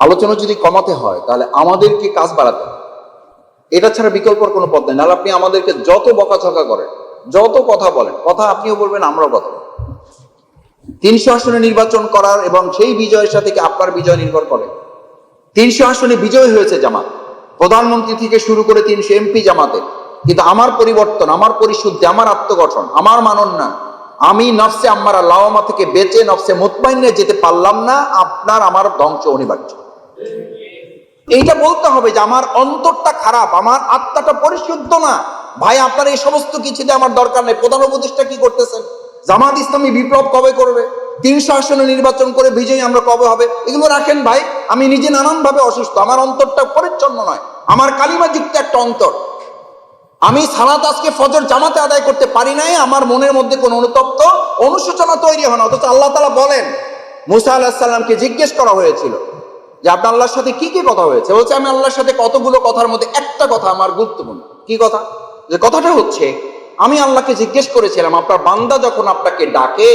আলোচনা যদি কমাতে হয়, তাহলে আমাদেরকে কাজ বাড়াতে এটা ছাড়া বিকল্পর কোনো পথ নেই। নাহলে আপনি আমাদেরকে যত বকাঝকা করেন, যত কথা বলেন, কথা আপনিও বলবেন, আমরাও কথা তিনশো আসনে নির্বাচন করার এবং সেই বিজয়ের সাথে আপনার বিজয় নির্ভর করে? তিনশো আসনে বিজয় হয়েছে জামাত। প্রধানমন্ত্রী থেকে শুরু করে তিনশো এমপি জামাতে। কিন্তু আমার পরিবর্তন, আমার পরিশুদ্ধি, আমার আত্মগঠন, আমার মানন না আমি নফসে আম্মারা লাওয়ামা থেকে বেঁচে নফসে মোতমাইনে যেতে পারলাম না, আপনার আমার ধ্বংস অনিবার্য। এইটা বলতে হবে যে আমার অন্তরটা খারাপ, আমার আত্মাটা পরিশুদ্ধ না। ভাই, আপনার এই সমস্ত কিছুতে আমার দরকার নেই। প্রধান উপদেষ্টা কি করতেছেন? জামাত ইসলামী বিপ্লব কবে করবে? তিনশো আসনে নির্বাচন করে বিজয়ী আমরা কবে হবে? এগুলো রাখেন ভাই, আমি নিজে নানান ভাবে অসুস্থ। আমার অন্তরটা পরিচ্ছন্ন নয়। আমার কালিমা যুক্ত একটা অন্তর। আমি সালাত আজকে ফজর জামাতে আদায় করতে পারি নাই, আমার মনের মধ্যে কোনো অনুতপ্ত অনুশোচনা তৈরি হয় না। অথচ আল্লাহ তালা বলেন, মুসা আল্লাহ সাল্লামকে জিজ্ঞেস করা হয়েছিল যে আপনার আল্লাহর সাথে কি কি কথা হয়েছে? বলছে, আমি আল্লাহর সাথে কতগুলো কথার মধ্যে একটা কথা আমার গুরুত্বপূর্ণ। কি কথা? যে কথাটা হচ্ছে, আমি আল্লাহকে জিজ্ঞেস করেছিলাম, আপনার বান্দা যখন আপনাকে ডাকে,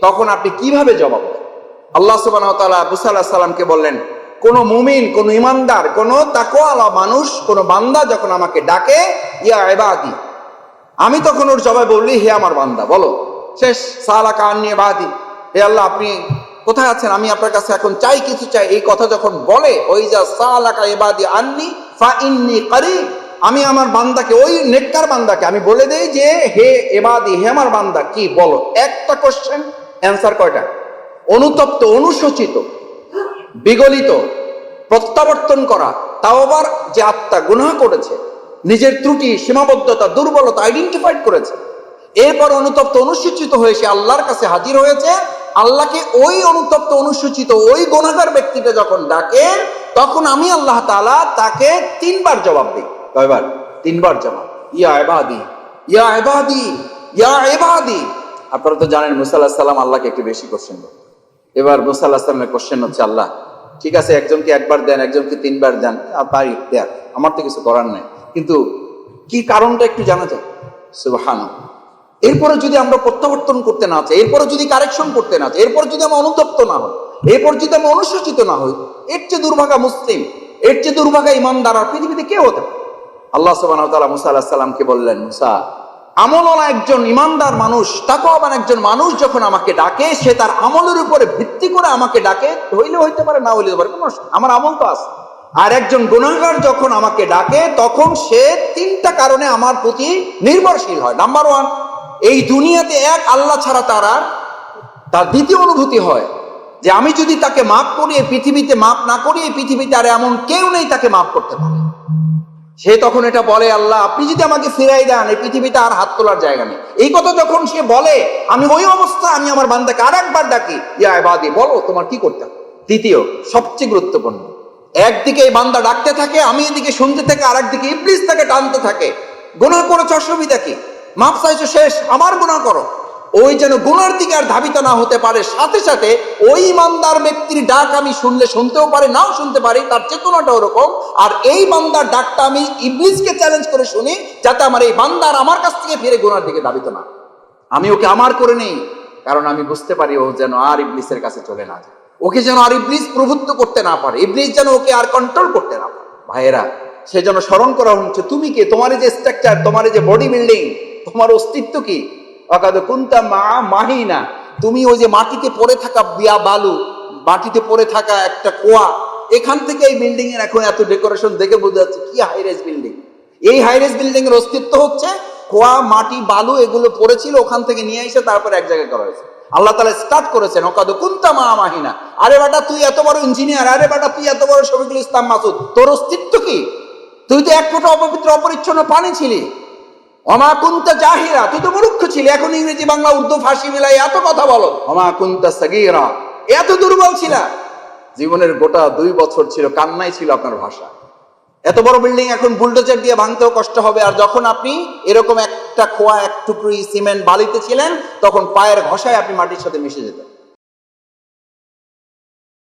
তখন আপনি কীভাবে জবাব দেন? আল্লাহ সুবাহ মুসা আল্লাহ সাল্লামকে বললেন, কোন মুমিন, কোন ইমানদার, কোন তাকোয়ালা মানুষ, কোন বান্দা যখন আমাকে ডাকে, ইয়া ইবাদি, আমি তখন ওর জবাই বললি হে আমার বান্দা, বলো। শেষ সালা কান নিয়ে বাদি হে আল্লাহ, আপনি কোথায় আছেন? আমি আপনার কাছে এখন চাই, কিছু চাই। এই কথা যখন বলে ওই যা সালাকা ইবাদি আননি ফা ইন্নি করিব, আমি আমার বান্দাকে, ওই নেককার বান্দাকে, আমি বলে দেই যে, হে এবাদি হে আমার বান্দা, কি বলো? একটা কোশ্চেন অ্যান্সার কয়টা? অনুতপ্ত, অনুশোচিত, বিগলিত, প্রত্যাবর্তন করা, তাও আবার যে আত্মা গুনাহ করেছে, নিজের ত্রুটি, সীমাবদ্ধতা, দুর্বলতা আইডেন্টিফাইড করেছে। এরপর অনুতপ্ত অনুসূচিত হয়ে সে আল্লাহর কাছে হাজির হয়েছে। আল্লাহকে ওই অনুতপ্ত, অনুসূচিত ওই গুণাগার ব্যক্তিটা যখন ডাকে তখন আমি আল্লাহ তাআলা তাকে তিনবার জবাব দিই। কয়বার? তিনবার জবাব। ইয়া এবাদি ইয়া এবাদি ইয়া এবাদি আপনারা তো জানেন মুসা আল্লাহ সাল্লাম আল্লাহকে একটু বেশি কোশ্চেন এবার মুসা আল্লাহ সাল্লামের কোশ্চেন হচ্ছে আল্লাহ, ঠিক আছে, একজনকে একবার দেন, একজনকে তিনবার দেন তাই দেন। আমার তো কিছু করার নাই। কিন্তু কি কারণটা একটু জানা যায়? সুবহান এরপরে যদি আমরা প্রত্যাবর্তন করতে না চাই, এরপরে যদি কারেকশন করতে না চাই, এরপর যদি আমরা অনুতপ্ত না হই, এরপর যদি আমরা অনুশোচিত না হই, এর চেয়ে দুর্ভাগা মুসলিম, এর চেয়ে দুর্ভাগা ইমানদার আর পৃথিবীতে কেউ হতে আল্লাহ সুবাহ তাআলা মুসা আলাহিস সাল্লামকে বললেন, মুসা, আমলওয়ালা একজন ইমানদার মানুষ, তাকওয়াবান একজন মানুষ যখন আমাকে ডাকে, সে তার আমলের উপরে ভিত্তি করে আমাকে ডাকে হইলে হইতে পারে, না হইলে পারে আমার আমল তো আছে। আর একজন গুণাগার যখন আমাকে ডাকে, তখন সে তিনটা কারণে আমার প্রতি নির্ভরশীল হয়। নাম্বার ওয়ান এই দুনিয়াতে এক আল্লাহ ছাড়া তার আর তার দ্বিতীয় অনুভূতি হয় যে আমি যদি তাকে মাফ করি, এই পৃথিবীতে মাফ না করি, এই পৃথিবীতে আর এমন কেউ নেই তাকে মাফ করতে পারে। সে তখন এটা বলে, আল্লাহ, আপনি যদি আমাকে ফিরাই দেন, এই পৃথিবীতে আর হাত তোলার জায়গা নেই। এই কথা যখন সে বলে, আমি ওই অবস্থা আমি আমার বান্দাকে আর একবার ডাকি, ইয়া বাদি বলো তোমার কি করতে দ্বিতীয়, সবচেয়ে গুরুত্বপূর্ণ, একদিকে এই বান্দা ডাকতে থাকে, আমি এদিকে শুনতে থাকে আর একদিকে ইবলিস তাকে টানতে থাকে। গুনাহ করেছ, অসুবিধা কি? মাপ চাইছো, শেষ, আমার গুনাহ করো। ওই যেন গুণার দিকে আর ধাবিত না হতে পারে, সাথে সাথে ওই ইমানদার ব্যক্তির ডাক আমি শুনলে শুনতেও পারি, নাও শুনতে পারি, তার চেতনাটা ওরকম। আর এই বান্দার ডাকটা আমি ইবলিসকে চ্যালেঞ্জ করে শুনি, যাতে আমার এই বান্দার আমার কাছ থেকে ফিরে গুনার দিকে ধাবিত না। আমি ওকে আমার করে নেই, কারণ আমি বুঝতে পারি ও যেন আর ইবলিসের কাছে চলে না যায়। ওকে যেন আর ইবলিস প্রভুত্ব করতে না পারে, ইবলিস যেন ওকে আর কন্ট্রোল করতে না পারে। ভাইয়েরা, সে যেন স্মরণ করা হচ্ছে, তুমি কে? তোমার যে স্ট্রাকচার তোমার যে বডি বিল্ডিং তোমার অস্তিত্ব কি? কুন্তা মা মাহিনা। তুমি ওই যে মাটিতে পড়ে থাকা বিয়া বালু, মাটিতে পড়ে থাকা একটা কোয়া, এখান থেকে এই বিল্ডিং এর এখন এত ডেকোরেশন দেখে বোঝা যাচ্ছে কি হাইরেজ বিল্ডিং এই হাইরেজ বিল্ডিং এর অস্তিত্ব হচ্ছে খোয়া মাটি, বালু এগুলো পড়েছিল, ওখান থেকে নিয়ে এসে তারপর এক জায়গায় করা হয়েছে। আল্লাহ তালা স্টার্ট করেছেন, অকাদ কুন্তা মা মাহিনা। আরে বাটা, তুই এত বড় ইঞ্জিনিয়ার আরে বাটা, তুই এত বড় শফিকুল ইসলাম মাসুদ। তোর অস্তিত্ব কি? তুই তো এক ফোঁটা অপবিত্র, অপরিচ্ছন্ন পানি ছিলি। অমা জাহিরা, তুই তো মূর্খ ছিলি, এখন ইংরেজি, বাংলা, উর্দু ফার্সি মিলাই এত কথা বলো। অমা কুন্তা সাগিরা, এত দুর্বল ছিলা। জীবনের গোটা দুই বছর ছিল, কান্নাই ছিল আপনার ভাষা। এত বড় বিল্ডিং এখন বুলডোজার দিয়ে ভাঙতেও কষ্ট হবে, আর যখন আপনি এরকম একটা খোয়া, এক টুকরি সিমেন্ট বালিতে ছিলেন, তখন পায়ের ঘষায় আপনি মাটির সাথে মিশে যেতেন।